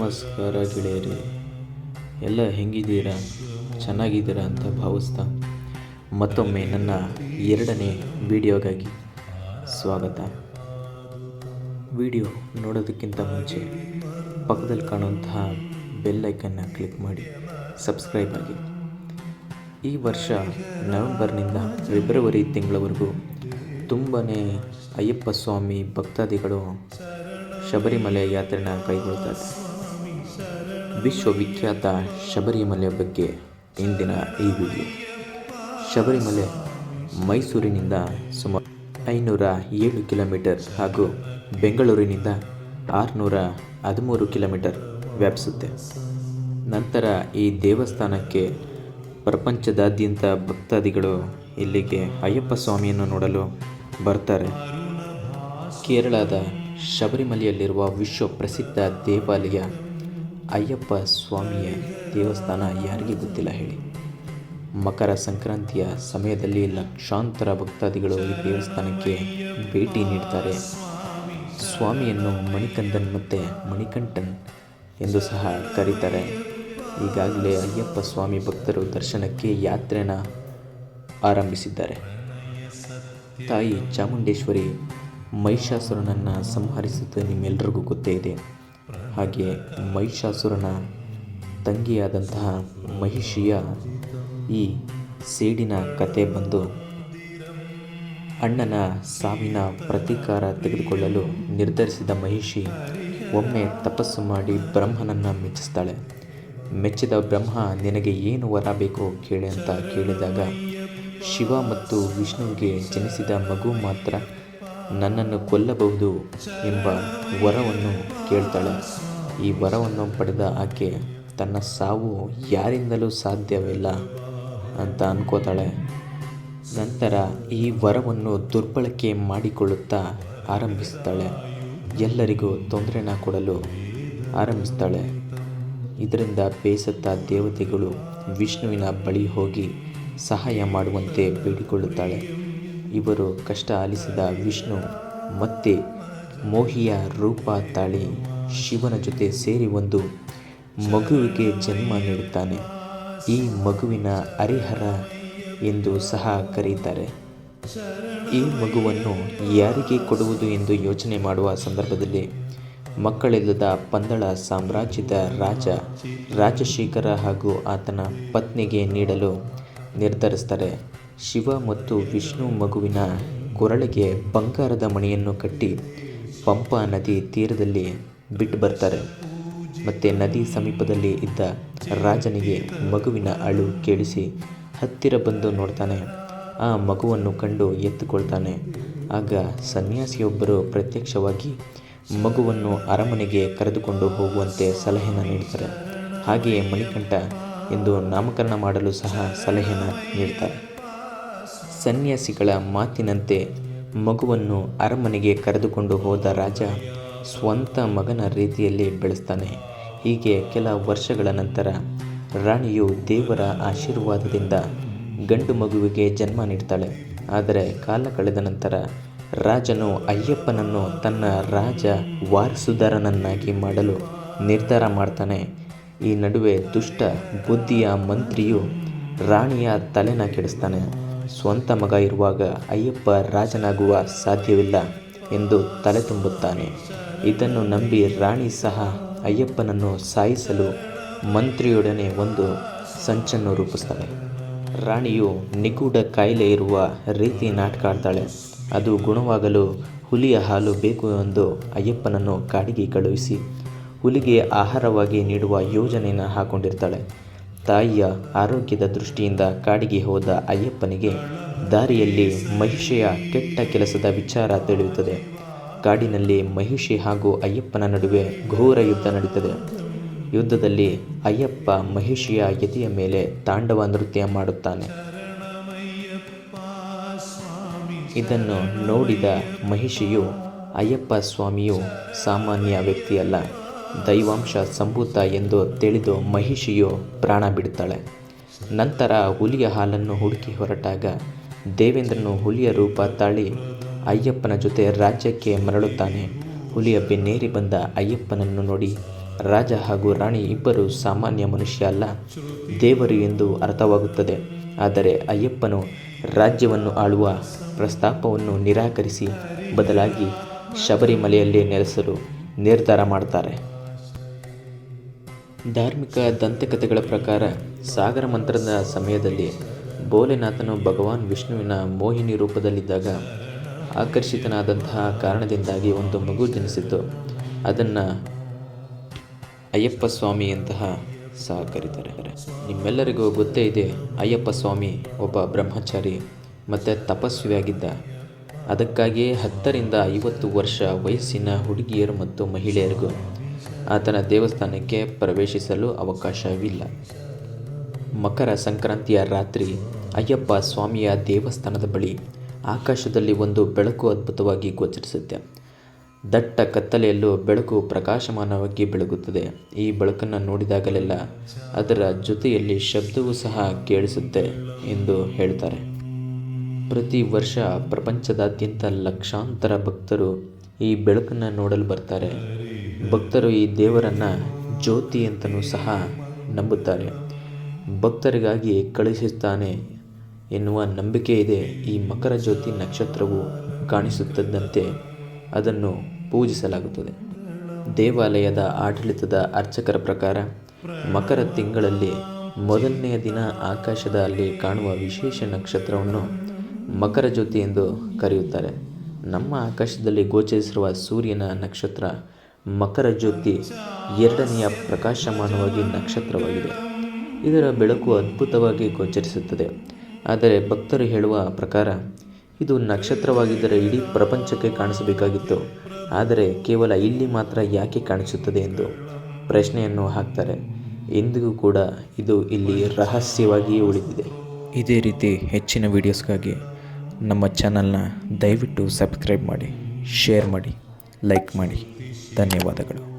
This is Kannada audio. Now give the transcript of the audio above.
ನಮಸ್ಕಾರ ಗೆಳೆಯರೇ. ಎಲ್ಲ ಹೆಂಗಿದ್ದೀರಾ? ಚೆನ್ನಾಗಿದ್ದೀರಾ ಅಂತ ಭಾವಿಸ್ತಾ ಮತ್ತೊಮ್ಮೆ ನನ್ನ ಎರಡನೇ ವಿಡಿಯೋಗಾಗಿ ಸ್ವಾಗತ. ವಿಡಿಯೋ ನೋಡೋದಕ್ಕಿಂತ ಮುಂಚೆ ಪಕ್ಕದಲ್ಲಿ ಕಾಣುವಂತಹ ಬೆಲ್ಲೈಕನ್ನು ಕ್ಲಿಕ್ ಮಾಡಿ, ಸಬ್ಸ್ಕ್ರೈಬ್ ಆಗಿ. ಈ ವರ್ಷ ನವೆಂಬರ್ನಿಂದ ಫೆಬ್ರವರಿ ತಿಂಗಳವರೆಗೂ ತುಂಬಾ ಅಯ್ಯಪ್ಪ ಸ್ವಾಮಿ ಭಕ್ತಾದಿಗಳು ಶಬರಿಮಲೆ ಯಾತ್ರೆನ ಕೈಗೊಳ್ತಾರೆ ವಿಶ್ವವಿಖ್ಯಾತ ಶಬರಿಮಲೆ ಬಗ್ಗೆ ಇಂದಿನ ಈ ವಿಡಿಯೋ. ಶಬರಿಮಲೆ ಮೈಸೂರಿನಿಂದ ಸುಮಾರು ಐನೂರ ಏಳು ಕಿಲೋಮೀಟರ್ ಹಾಗೂ ಬೆಂಗಳೂರಿನಿಂದ ಆರುನೂರ ಹದಿಮೂರು ಕಿಲೋಮೀಟರ್ ವ್ಯಾಪಿಸುತ್ತೆ. ನಂತರ ಈ ದೇವಸ್ಥಾನಕ್ಕೆ ಪ್ರಪಂಚದಾದ್ಯಂತ ಭಕ್ತಾದಿಗಳು ಇಲ್ಲಿಗೆ ಅಯ್ಯಪ್ಪ ಸ್ವಾಮಿಯನ್ನು ನೋಡಲು ಬರ್ತಾರೆ. ಕೇರಳದ ಶಬರಿಮಲೆಯಲ್ಲಿರುವ ವಿಶ್ವ ಪ್ರಸಿದ್ಧ ದೇವಾಲಯ ಅಯ್ಯಪ್ಪ ಸ್ವಾಮಿಯ ದೇವಸ್ಥಾನ ಯಾರಿಗೆ ಗೊತ್ತಿಲ್ಲ ಹೇಳಿ. ಮಕರ ಸಂಕ್ರಾಂತಿಯ ಸಮಯದಲ್ಲಿ ಲಕ್ಷಾಂತರ ಭಕ್ತಾದಿಗಳು ಈ ದೇವಸ್ಥಾನಕ್ಕೆ ಭೇಟಿ ನೀಡ್ತಾರೆ. ಸ್ವಾಮಿಯನ್ನು ಮಣಿಕಂದನ್ ಮತ್ತು ಮಣಿಕಂಠನ್ ಎಂದು ಸಹ ಕರೀತಾರೆ. ಈಗಾಗಲೇ ಅಯ್ಯಪ್ಪ ಸ್ವಾಮಿ ಭಕ್ತರು ದರ್ಶನಕ್ಕೆ ಯಾತ್ರೆನ ಆರಂಭಿಸಿದ್ದಾರೆ. ತಾಯಿ ಚಾಮುಂಡೇಶ್ವರಿ ಮಹಿಷಾಸುರನನ್ನು ಸಂಹರಿಸಿದ್ದು ನಿಮ್ಮೆಲ್ಲರಿಗೂ ಗೊತ್ತೇ ಇದೆ. ಹಾಗೆ ಮಹಿಷಾಸುರನ ತಂಗಿಯಾದಂತಹ ಮಹಿಷಿಯ ಈ ಸೇಡಿನ ಕತೆ ಬಂದು ಅಣ್ಣನ ಸಾವಿನ ಪ್ರತೀಕಾರ ತೆಗೆದುಕೊಳ್ಳಲು ನಿರ್ಧರಿಸಿದ ಮಹಿಷಿ ಒಮ್ಮೆ ತಪಸ್ಸು ಮಾಡಿ ಬ್ರಹ್ಮನನ್ನು ಮೆಚ್ಚಿಸ್ತಾಳೆ. ಮೆಚ್ಚಿದ ಬ್ರಹ್ಮ, ನಿನಗೆ ಏನು ವರ ಬೇಕೋ ಕೇಳಿ ಅಂತ ಕೇಳಿದಾಗ ಶಿವ ಮತ್ತು ವಿಷ್ಣುವಿಗೆ ಜನಿಸಿದ ಮಗು ಮಾತ್ರ ನನ್ನನ್ನು ಕೊಲ್ಲಬಹುದು ಎಂಬ ವರವನ್ನು ಕೇಳ್ತಾಳೆ. ಈ ವರವನ್ನು ಪಡೆದ ಆಕೆ, ತನ್ನ ಸಾವು ಯಾರಿಂದಲೂ ಸಾಧ್ಯವಿಲ್ಲ ಅಂತ ಅನ್ಕೋತಾಳೆ. ನಂತರ ಈ ವರವನ್ನು ದುರ್ಬಳಕೆ ಮಾಡಿಕೊಳ್ಳುತ್ತಾ ಆರಂಭಿಸ್ತಾಳೆ. ಎಲ್ಲರಿಗೂ ತೊಂದರೆನ ಕೊಡಲು ಆರಂಭಿಸ್ತಾಳೆ. ಇದರಿಂದ ಬೇಸತ್ತ ದೇವತೆಗಳು ವಿಷ್ಣುವಿನ ಬಳಿ ಹೋಗಿ ಸಹಾಯ ಮಾಡುವಂತೆ ಬೇಡಿಕೊಳ್ಳುತ್ತಾಳೆ. ಇವರು ಕಷ್ಟ ಆಲಿಸಿದ ವಿಷ್ಣು ಮತ್ತೆ ಮೋಹಿಯ ರೂಪ ತಾಳಿ ಶಿವನ ಜೊತೆ ಸೇರಿ ಒಂದು ಮಗುವಿಗೆ ಜನ್ಮ ನೀಡುತ್ತಾನೆ. ಈ ಮಗುವಿನ ಹರಿಹರ ಎಂದು ಸಹ ಕರೆಯುತ್ತಾರೆ ಈ ಮಗುವನ್ನು ಯಾರಿಗೆ ಕೊಡುವುದು ಎಂದು ಯೋಚನೆ ಮಾಡುವ ಸಂದರ್ಭದಲ್ಲಿ ಮಕ್ಕಳಿಲ್ಲದ ಪಂದಳ ಸಾಮ್ರಾಜ್ಯದ ರಾಜ ರಾಜಶೇಖರ ಹಾಗೂ ಆತನ ಪತ್ನಿಗೆ ನೀಡಲು ನಿರ್ಧರಿಸ್ತಾರೆ. ಶಿವ ಮತ್ತು ವಿಷ್ಣು ಮಗುವಿನ ಕೊರಳಿಗೆ ಬಂಗಾರದ ಮಣಿಯನ್ನು ಕಟ್ಟಿ ಪಂಪಾ ನದಿ ತೀರದಲ್ಲಿ ಬಿಟ್ಟು ಬರ್ತಾರೆ. ಮತ್ತು ನದಿ ಸಮೀಪದಲ್ಲಿ ಇದ್ದ ರಾಜನಿಗೆ ಮಗುವಿನ ಅಳು ಕೇಳಿಸಿ ಹತ್ತಿರ ಬಂದು ನೋಡ್ತಾನೆ. ಆ ಮಗುವನ್ನು ಕಂಡು ಎತ್ತುಕೊಳ್ತಾನೆ. ಆಗ ಸನ್ಯಾಸಿಯೊಬ್ಬರು ಪ್ರತ್ಯಕ್ಷವಾಗಿ ಮಗುವನ್ನು ಅರಮನೆಗೆ ಕರೆದುಕೊಂಡು ಹೋಗುವಂತೆ ಸಲಹೆಯನ್ನು ನೀಡ್ತಾರೆ. ಹಾಗೆಯೇ ಮಣಿಕಂಠ ಎಂದು ನಾಮಕರಣ ಮಾಡಲು ಸಹ ಸಲಹೆಯನ್ನು ನೀಡ್ತಾರೆ. ಸನ್ಯಾಸಿಗಳ ಮಾತಿನಂತೆ ಮಗುವನ್ನು ಅರಮನೆಗೆ ಕರೆದುಕೊಂಡು ಹೋದ ರಾಜ ಸ್ವಂತ ಮಗನ ರೀತಿಯಲ್ಲಿ ಬೆಳೆಸ್ತಾನೆ. ಹೀಗೆ ಕೆಲ ವರ್ಷಗಳ ನಂತರ ರಾಣಿಯು ದೇವರ ಆಶೀರ್ವಾದದಿಂದ ಗಂಡು ಮಗುವಿಗೆ ಜನ್ಮ ನೀಡ್ತಾಳೆ. ಆದರೆ ಕಾಲ ಕಳೆದ ನಂತರ ರಾಜನು ಅಯ್ಯಪ್ಪನನ್ನು ತನ್ನ ರಾಜ ವಾರಸುದಾರನನ್ನಾಗಿ ಮಾಡಲು ನಿರ್ಧಾರ ಮಾಡ್ತಾನೆ. ಈ ನಡುವೆ ದುಷ್ಟ ಬುದ್ಧಿಯ ಮಂತ್ರಿಯು ರಾಣಿಯ ತಲೆನ ಕೆಡಿಸ್ತಾನೆ. ಸ್ವಂತ ಮಗ ಇರುವಾಗ ಅಯ್ಯಪ್ಪ ರಾಜನಾಗುವ ಸಾಧ್ಯವಿಲ್ಲ ಎಂದು ತಲೆ ತುಂಬುತ್ತಾನೆ. ಇದನ್ನು ನಂಬಿ ರಾಣಿ ಸಹ ಅಯ್ಯಪ್ಪನನ್ನು ಸಾಯಿಸಲು ಮಂತ್ರಿಯೊಡನೆ ಒಂದು ಸಂಚನ್ನು ರೂಪಿಸ್ತಾಳೆ ರಾಣಿಯು ನಿಗೂಢ ಕಾಯಿಲೆ ಇರುವ ರೀತಿ ನಾಟಕ ಆಡ್ತಾಳೆ ಅದು ಗುಣವಾಗಲು ಹುಲಿಯ ಹಾಲು ಬೇಕು ಎಂದು ಅಯ್ಯಪ್ಪನನ್ನು ಕಾಡಿಗೆ ಕಳುಹಿಸಿ ಹುಲಿಗೆ ಆಹಾರವಾಗಿ ನೀಡುವ ಯೋಜನೆಯನ್ನು ಹಾಕೊಂಡಿರ್ತಾಳೆ. ತಾಯಿಯ ಆರೋಗ್ಯದ ದೃಷ್ಟಿಯಿಂದ ಕಾಡಿಗೆ ಹೋದ ಅಯ್ಯಪ್ಪನಿಗೆ ದಾರಿಯಲ್ಲಿ ಮಹಿಷೆಯ ಕೆಟ್ಟ ಕೆಲಸದ ವಿಚಾರ ತಿಳಿಯುತ್ತದೆ. ಕಾಡಿನಲ್ಲಿ ಮಹಿಷಿ ಹಾಗೂ ಅಯ್ಯಪ್ಪನ ನಡುವೆ ಘೋರ ಯುದ್ಧ ನಡೀತದೆ. ಯುದ್ಧದಲ್ಲಿ ಅಯ್ಯಪ್ಪ ಮಹಿಷಿಯ ಯತಿಯ ಮೇಲೆ ತಾಂಡವ ನೃತ್ಯ ಮಾಡುತ್ತಾನೆ. ಇದನ್ನು ನೋಡಿದ ಮಹಿಷಿಯು ಅಯ್ಯಪ್ಪ ಸ್ವಾಮಿಯು ಸಾಮಾನ್ಯ ವ್ಯಕ್ತಿಯಲ್ಲ. ದೈವಾಂಶ ಸಂಭೂತ ಎಂದು ತಿಳಿದು ಮಹಿಷಿಯು ಪ್ರಾಣ ಬಿಡುತ್ತಾಳೆ. ನಂತರ ಹುಲಿಯ ಹಾಲನ್ನು ಹುಡುಕಿ ಹೊರಟಾಗ ದೇವೇಂದ್ರನು ಹುಲಿಯ ರೂಪ ತಾಳಿ ಅಯ್ಯಪ್ಪನ ಜೊತೆ ರಾಜ್ಯಕ್ಕೆ ಮರಳುತ್ತಾನೆ. ಹುಲಿಯ ಬೆನ್ನೇರಿ ಬಂದ ಅಯ್ಯಪ್ಪನನ್ನು ನೋಡಿ ರಾಜ ಹಾಗೂ ರಾಣಿ ಇಬ್ಬರು ಸಾಮಾನ್ಯ ಮನುಷ್ಯ ಅಲ್ಲ, ದೇವರು ಎಂದು ಅರ್ಥವಾಗುತ್ತದೆ. ಆದರೆ ಅಯ್ಯಪ್ಪನು ರಾಜ್ಯವನ್ನು ಆಳುವ ಪ್ರಸ್ತಾಪವನ್ನು ನಿರಾಕರಿಸಿ ಬದಲಾಗಿ ಶಬರಿಮಲೆಯಲ್ಲೇ ನೆಲೆಸಲು ನಿರ್ಧಾರ ಮಾಡ್ತಾರೆ. ಧಾರ್ಮಿಕ ದಂತಕಥೆಗಳ ಪ್ರಕಾರ, ಸಾಗರ ಮಂತ್ರದ ಸಮಯದಲ್ಲಿ ಭೋಲೆನಾಥನು ಭಗವಾನ್ ವಿಷ್ಣುವಿನ ಮೋಹಿನಿ ರೂಪದಲ್ಲಿದ್ದಾಗ ಆಕರ್ಷಿತನಾದಂತಹ ಕಾರಣದಿಂದಾಗಿ ಒಂದು ಮಗು ಜನಿಸಿತು. ಅದನ್ನು ಅಯ್ಯಪ್ಪ ಸ್ವಾಮಿ ಅಂತಹ ಸಹ ಕರೀತಾರೆ ನಿಮ್ಮೆಲ್ಲರಿಗೂ ಗೊತ್ತೇ ಇದೆ, ಅಯ್ಯಪ್ಪ ಸ್ವಾಮಿ ಒಬ್ಬ ಬ್ರಹ್ಮಚಾರಿ ಮತ್ತು ತಪಸ್ವಿಯಾಗಿದ್ದ. ಅದಕ್ಕಾಗಿಯೇ ಹತ್ತರಿಂದ ಐವತ್ತು ವರ್ಷ ವಯಸ್ಸಿನ ಹುಡುಗಿಯರು ಮತ್ತು ಮಹಿಳೆಯರಿಗೂ ಆತನ ದೇವಸ್ಥಾನಕ್ಕೆ ಪ್ರವೇಶಿಸಲು ಅವಕಾಶವಿಲ್ಲ. ಮಕರ ಸಂಕ್ರಾಂತಿಯ ರಾತ್ರಿ ಅಯ್ಯಪ್ಪ ಸ್ವಾಮಿಯ ದೇವಸ್ಥಾನದ ಬಳಿ ಆಕಾಶದಲ್ಲಿ ಒಂದು ಬೆಳಕು ಅದ್ಭುತವಾಗಿ ಗೋಚರಿಸುತ್ತೆ. ದಟ್ಟ ಕತ್ತಲೆಯಲ್ಲೂ ಬೆಳಕು ಪ್ರಕಾಶಮಾನವಾಗಿ ಬೆಳಗುತ್ತದೆ. ಈ ಬೆಳಕನ್ನು ನೋಡಿದಾಗಲೆಲ್ಲ ಅದರ ಜೊತೆಯಲ್ಲಿ ಶಬ್ದವೂ ಸಹ ಕೇಳಿಸುತ್ತೆ ಎಂದು ಹೇಳ್ತಾರೆ. ಪ್ರತಿ ವರ್ಷ ಪ್ರಪಂಚದಾದ್ಯಂತ ಲಕ್ಷಾಂತರ ಭಕ್ತರು ಈ ಬೆಳಕನ್ನು ನೋಡಲು ಬರ್ತಾರೆ. ಭಕ್ತರು ಈ ದೇವರನ್ನು ಜ್ಯೋತಿ ಅಂತಲೂ ಸಹ ನಂಬುತ್ತಾರೆ. ಭಕ್ತರಿಗಾಗಿ ಕಳುಹಿಸುತ್ತಾನೆ ಎನ್ನುವ ನಂಬಿಕೆ ಇದೆ ಈ ಮಕರ ಜ್ಯೋತಿ ನಕ್ಷತ್ರವು ಕಾಣಿಸುತ್ತಿದ್ದಂತೆ ಅದನ್ನು ಪೂಜಿಸಲಾಗುತ್ತದೆ. ದೇವಾಲಯದ ಆಡಳಿತದ ಅರ್ಚಕರ ಪ್ರಕಾರ ಮಕರ ತಿಂಗಳಲ್ಲಿ ಮೊದಲನೆಯ ದಿನ ಆಕಾಶದಲ್ಲಿ ಕಾಣುವ ವಿಶೇಷ ನಕ್ಷತ್ರವನ್ನು ಮಕರ ಜ್ಯೋತಿ ಎಂದು ಕರೆಯುತ್ತಾರೆ. ನಮ್ಮ ಆಕಾಶದಲ್ಲಿ ಗೋಚರಿಸಿರುವ ಸೂರ್ಯನ ನಕ್ಷತ್ರ ಮಕರ ಜ್ಯೋತಿ ಎರಡನೆಯ ಪ್ರಕಾಶಮಾನವಾಗಿ ನಕ್ಷತ್ರವಾಗಿದೆ. ಇದರ ಬೆಳಕು ಅದ್ಭುತವಾಗಿ ಗೋಚರಿಸುತ್ತದೆ. ಆದರೆ ಭಕ್ತರು ಹೇಳುವ ಪ್ರಕಾರ, ಇದು ನಕ್ಷತ್ರವಾಗಿದ್ದರೆ ಇಡೀ ಪ್ರಪಂಚಕ್ಕೆ ಕಾಣಿಸಬೇಕಾಗಿತ್ತು. ಆದರೆ ಕೇವಲ ಇಲ್ಲಿ ಮಾತ್ರ ಯಾಕೆ ಕಾಣಿಸುತ್ತದೆ ಎಂದು ಪ್ರಶ್ನೆಯನ್ನು ಹಾಕ್ತಾರೆ. ಎಂದಿಗೂ ಕೂಡ ಇದು ಇಲ್ಲಿ ರಹಸ್ಯವಾಗಿಯೇ ಉಳಿದಿದೆ. ಇದೇ ರೀತಿ ಹೆಚ್ಚಿನ ವೀಡಿಯೋಸ್ಗಾಗಿ ನಮ್ಮ ಚಾನಲ್ನ ದಯವಿಟ್ಟು ಸಬ್ಸ್ಕ್ರೈಬ್ ಮಾಡಿ ಶೇರ್ ಮಾಡಿ ಲೈಕ್ ಮಾಡಿ. ಧನ್ಯವಾದಗಳು.